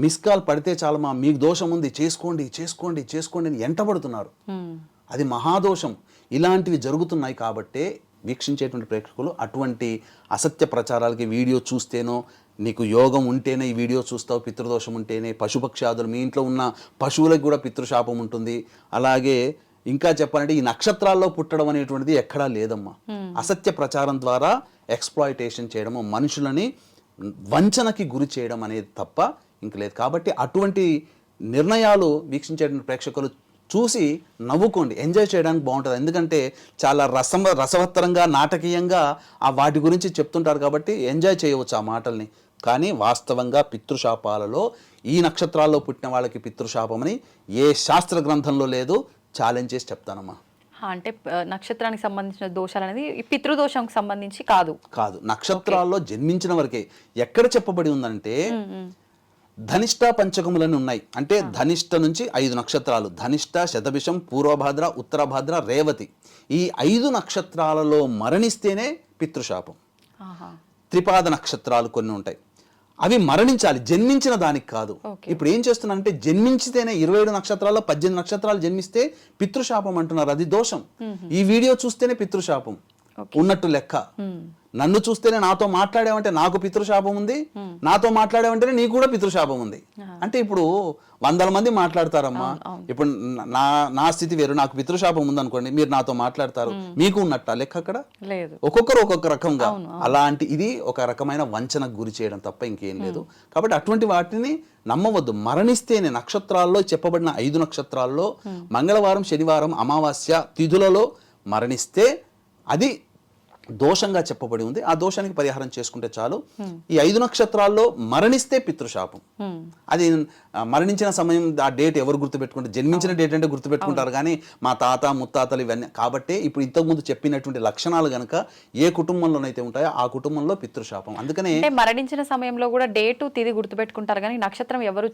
[SPEAKER 2] మిస్ కాల్ పడితే చాలా మా మీకు దోషం ఉంది చేసుకోండి చేసుకోండి చేసుకోండి అని ఎంటబడుతున్నారు. అది మహాదోషం. ఇలాంటివి జరుగుతున్నాయి కాబట్టే వీక్షించేటువంటి ప్రేక్షకులు అటువంటి అసత్య ప్రచారాలకి వీడియో చూస్తేనో నీకు యోగం ఉంటేనే ఈ వీడియో చూస్తావు పితృదోషం ఉంటేనే పశుపక్షాదులు మీ ఇంట్లో ఉన్న పశువులకు కూడా పితృశాపం ఉంటుంది. అలాగే ఇంకా చెప్పాలంటే ఈ నక్షత్రాల్లో పుట్టడం అనేటువంటిది ఎక్కడా లేదమ్మా. అసత్య ప్రచారం ద్వారా ఎక్స్ప్లాయిటేషన్ చేయడము మనుషులని వంచనకి గురి చేయడం అనేది తప్ప ఇంక లేదు. కాబట్టి అటువంటి నిర్ణయాలు వీక్షించేటువంటి ప్రేక్షకులు చూసి నవ్వుకోండి. ఎంజాయ్ చేయడానికి బాగుంటుంది. ఎందుకంటే చాలా రసం రసవత్తరంగా నాటకీయంగా ఆ వాటి గురించి చెప్తుంటారు కాబట్టి ఎంజాయ్ చేయవచ్చు ఆ మాటల్ని. కానీ వాస్తవంగా పితృశాపాలలో ఈ నక్షత్రాల్లో పుట్టిన వాళ్ళకి పితృశాపమని ఏ శాస్త్ర గ్రంథంలో లేదు. ఛాలెంజ్ చేసి చెప్తానమ్మా.
[SPEAKER 1] అంటే నక్షత్రానికి సంబంధించిన దోషాలు అనేది పితృదోషంకి సంబంధించి కాదు.
[SPEAKER 2] కాదు. నక్షత్రాల్లో జన్మించిన వరకే ఎక్కడ చెప్పబడి ఉందంటే ధనిష్ట పంచకములని ఉన్నాయి. అంటే ధనిష్ట నుంచి ఐదు నక్షత్రాలు. ధనిష్ట శతభిషం పూర్వభాద్ర ఉత్తరభాద్ర రేవతి. ఈ ఐదు నక్షత్రాలలో మరణిస్తేనే పితృశాపం. త్రిపాద నక్షత్రాలు కొన్ని ఉంటాయి. అవి మరణించాలి. జన్మించిన దానికి కాదు. ఇప్పుడు ఏం చేస్తున్నారంటే జన్మించితేనే ఇరవై ఏడు నక్షత్రాల్లో పద్దెనిమిది నక్షత్రాలు జన్మిస్తే పితృశాపం అంటున్నారు. అది దోషం. ఈ వీడియో చూస్తేనే పితృశాపం. ఉన్నట్టు లెక్క. నన్ను చూస్తేనే నాతో మాట్లాడావంటే నాకు పితృశాపం ఉంది నాతో మాట్లాడావంటేనే నీకు కూడా పితృశాపం ఉంది. అంటే ఇప్పుడు వందల మంది మాట్లాడతారమ్మా. ఇప్పుడు నా నా స్థితి వేరు నాకు పితృశాపం ఉంది అనుకోండి మీరు నాతో మాట్లాడతారు. మీకు ఉన్నట్ట లెక్క అక్కడ?
[SPEAKER 1] లేదు.
[SPEAKER 2] ఒక్కొక్కరు ఒక్కొక్క రకంగా. అలాంటి ఇది ఒక రకమైన వంచనకు గురి చేయడం తప్ప ఇంకేం లేదు. కాబట్టి అటువంటి వాటిని నమ్మవద్దు. మరణిస్తేనే నక్షత్రాల్లో చెప్పబడిన ఐదు నక్షత్రాల్లో మంగళవారం శనివారం అమావాస్య తిథులలో మరణిస్తే అది దోషంగా చెప్పబడి ఉంది. ఆ దోషానికి పరిహారం చేసుకుంటే చాలు. ఈ ఐదు నక్షత్రాల్లో మరణిస్తే పితృశాపం. అది మరణించిన సమయం ఆ డేట్ ఎవరు గుర్తుపెట్టుకుంటారు? జన్మించిన డేట్ అంటే గుర్తుపెట్టుకుంటారు కానీ మా తాత ముత్తాతలు ఇవన్నీ కాబట్టి ఇప్పుడు ఇంతకుముందు చెప్పినటువంటి లక్షణాలు గనక ఏ కుటుంబంలోనైతే ఉంటాయో ఆ కుటుంబంలో పితృశాపం. అందుకనే
[SPEAKER 1] మరణించిన సమయంలో కూడా డేటు తిది గుర్తుపెట్టుకుంటారు కానీ నక్షత్రం ఎవరు.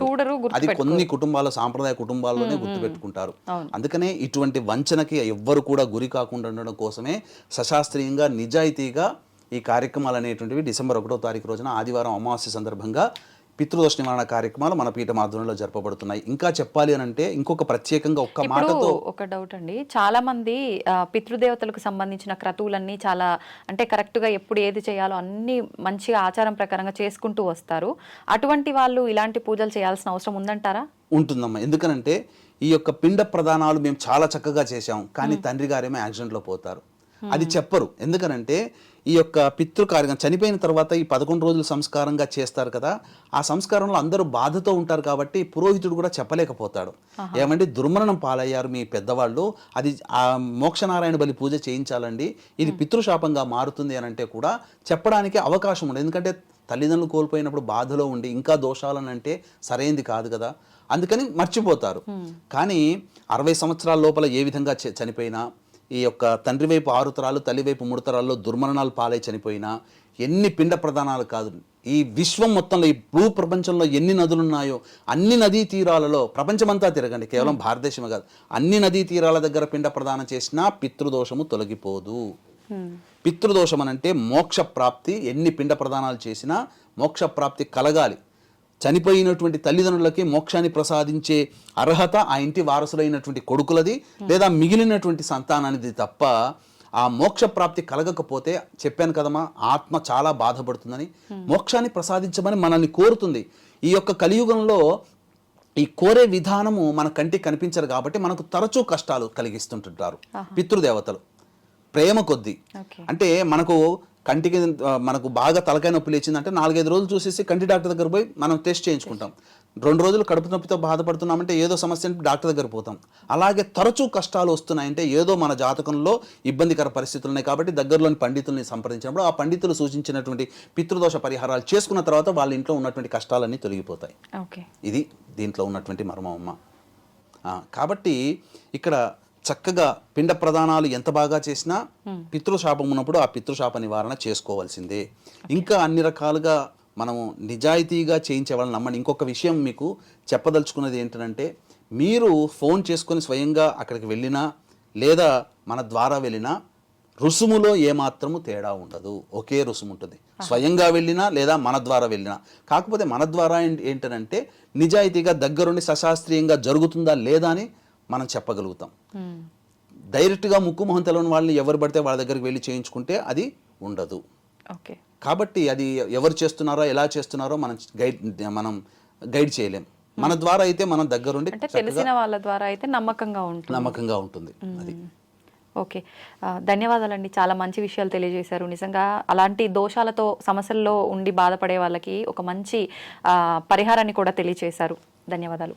[SPEAKER 1] చూడరు
[SPEAKER 2] అది కొన్ని కుటుంబాల సాంప్రదాయ కుటుంబాల్లోనే గుర్తుపెట్టుకుంటారు. అందుకనే ఇటువంటి వంచనకి ఎవ్వరు కూడా గురి కాకుండా ఉండడం కోసమే సశాస్త్రీయంగా నిజాయితీగా ఈ కార్యక్రమాలు అనేటువంటివి డిసెంబర్ ఒకటో తారీఖు రోజున ఆదివారం అమావాస్య సందర్భంగా పితృదోష నివారణ కార్యక్రమాలు మన పీఠ ఆధ్వర్యంలో జరపబడుతున్నాయి. ఇంకా చెప్పాలి అని అంటే ఇంకొక ప్రత్యేకంగా ఒక్క మాటతో
[SPEAKER 1] ఒక డౌట్ అండి. చాలా మంది పితృదేవతలకు సంబంధించిన క్రతువులన్నీ చాలా అంటే కరెక్ట్గా ఎప్పుడు ఏది చేయాలో అన్ని మంచిగా ఆచారం ప్రకారంగా చేసుకుంటూ వస్తారు. అటువంటి వాళ్ళు ఇలాంటి పూజలు చేయాల్సిన అవసరం ఉందంటారా?
[SPEAKER 2] ఉంటుందమ్మా. ఎందుకనంటే ఈ యొక్క పిండ ప్రదానాలు మేము చాలా చక్కగా చేశాం. కానీ తండ్రి గారేమో యాక్సిడెంట్లో పోతారు. అది చెప్పరు. ఎందుకనంటే ఈ యొక్క పితృ కార్యం చనిపోయిన తర్వాత ఈ పదకొండు రోజులు సంస్కారంగా చేస్తారు కదా ఆ సంస్కారంలో అందరూ బాధతో ఉంటారు కాబట్టి పురోహితుడు కూడా చెప్పలేకపోతాడు. ఏమంటే దుర్మరణం పాలయ్యారు మీ పెద్దవాళ్ళు. అది ఆ మోక్షనారాయణ బలి పూజ చేయించాలండి. ఇది పితృశాపంగా మారుతుంది అని అంటే కూడా చెప్పడానికి అవకాశం ఉండదు. ఎందుకంటే తల్లిదండ్రులు కోల్పోయినప్పుడు బాధలో ఉండి ఇంకా దోషాలని అంటే సరైంది కాదు కదా. అందుకని మర్చిపోతారు. కానీ అరవై సంవత్సరాల లోపల ఏ విధంగా చనిపోయినా ఈ యొక్క తండ్రి వైపు ఆరు తరాలు తల్లి వైపు మూడు తరాల్లో దుర్మరణాలు పాలై చనిపోయినా ఎన్ని పిండ ప్రధానాలు కాదు. ఈ విశ్వం మొత్తంలో ఈ భూ ప్రపంచంలో ఎన్ని నదులు ఉన్నాయో అన్ని నదీ తీరాలలో ప్రపంచమంతా తిరగండి కేవలం భారతదేశమే కాదు. అన్ని నదీ తీరాల దగ్గర పిండ ప్రదానం చేసినా పితృదోషము తొలగిపోదు. పితృదోషం అనంటే మోక్ష ప్రాప్తి ఎన్ని పిండ ప్రదానాలు చేసినా మోక్ష ప్రాప్తి కలగాలి. చనిపోయినటువంటి తల్లిదండ్రులకి మోక్షాన్ని ప్రసాదించే అర్హత ఆ ఇంటి వారసులైనటువంటి కొడుకులది లేదా మిగిలినటువంటి సంతానానిది తప్ప ఆ మోక్ష ప్రాప్తి కలగకపోతే చెప్పాను కదమ్మా ఆత్మ చాలా బాధపడుతుందని. మోక్షాన్ని ప్రసాదించమని మనల్ని కోరుతుంది. ఈ యొక్క కలియుగంలో ఈ కోరే విధానము మన కంటికి కనిపించరు కాబట్టి మనకు తరచూ కష్టాలు కలిగిస్తుంటుంటారు పితృదేవతలు. ప్రేమ కొద్దీ. అంటే మనకు కంటికి మనకు బాగా తలకాయ నొప్పి లేచిందంటే నాలుగైదు రోజులు చూసేసి కంటి డాక్టర్ దగ్గర పోయి మనం టెస్ట్ చేయించుకుంటాం. రెండు రోజులు కడుపు నొప్పితో బాధపడుతున్నామంటే ఏదో సమస్య డాక్టర్ దగ్గర పోతాం. అలాగే తరచూ కష్టాలు వస్తున్నాయంటే ఏదో మన జాతకంలో ఇబ్బందికర పరిస్థితులు ఉన్నాయి కాబట్టి దగ్గరలోని పండితుల్ని సంప్రదించినప్పుడు ఆ పండితులు సూచించినటువంటి పితృదోష పరిహారాలు చేసుకున్న తర్వాత వాళ్ళ ఇంట్లో ఉన్నటువంటి కష్టాలన్నీ తొలగిపోతాయి.
[SPEAKER 1] ఓకే.
[SPEAKER 2] ఇది దీంట్లో ఉన్నటువంటి మర్మం అమ్మ. ఆ, కాబట్టి ఇక్కడ చక్కగా పిండ ప్రదానాలు ఎంత బాగా చేసినా పితృశాపం ఉన్నప్పుడు ఆ పితృశాప నివారణ చేసుకోవాల్సిందే. ఇంకా అన్ని రకాలుగా మనము నిజాయితీగా చేయించే వాళ్ళని నమ్మండి ఇంకొక విషయం మీకు చెప్పదలుచుకున్నది ఏంటంటే మీరు ఫోన్ చేసుకొని స్వయంగా అక్కడికి వెళ్ళినా లేదా మన ద్వారా వెళ్ళినా రుసుములో ఏమాత్రము తేడా ఉండదు. ఒకే రుసుము ఉంటుంది. స్వయంగా వెళ్ళినా లేదా మన ద్వారా వెళ్ళినా. కాకపోతే మన ద్వారా ఏం- ఏంటనంటే నిజాయితీగా దగ్గరుండి సశాస్త్రీయంగా జరుగుతుందా లేదా అని మనం చెప్పగలుగుతాం. డైరెక్ట్గా ముక్కు మొహం తెలవని వాళ్ళని ఎవరు పడితే వాళ్ళ దగ్గరికి వెళ్ళి చేయించుకుంటే అది ఉండదు.
[SPEAKER 1] ఓకే.
[SPEAKER 2] కాబట్టి అది ఎవరు చేస్తున్నారో ఎలా చేస్తున్నారో మనం గైడ్ మనం గైడ్ చేయలేం. మన ద్వారా అయితే మనం దగ్గరుండి
[SPEAKER 1] అంటే తెలిసిన వాళ్ళ ద్వారా అయితే నమ్మకంగా ఉంటుంది.
[SPEAKER 2] నమ్మకంగా ఉంటుంది అది.
[SPEAKER 1] ఓకే. ధన్యవాదాలండి. చాలా మంచి విషయాలు తెలియజేశారు. నిజంగా అలాంటి దోషాలతో సమస్యల్లో ఉండి బాధపడే వాళ్ళకి ఒక మంచి పరిహారాన్ని కూడా తెలియజేశారు ధన్యవాదాలు.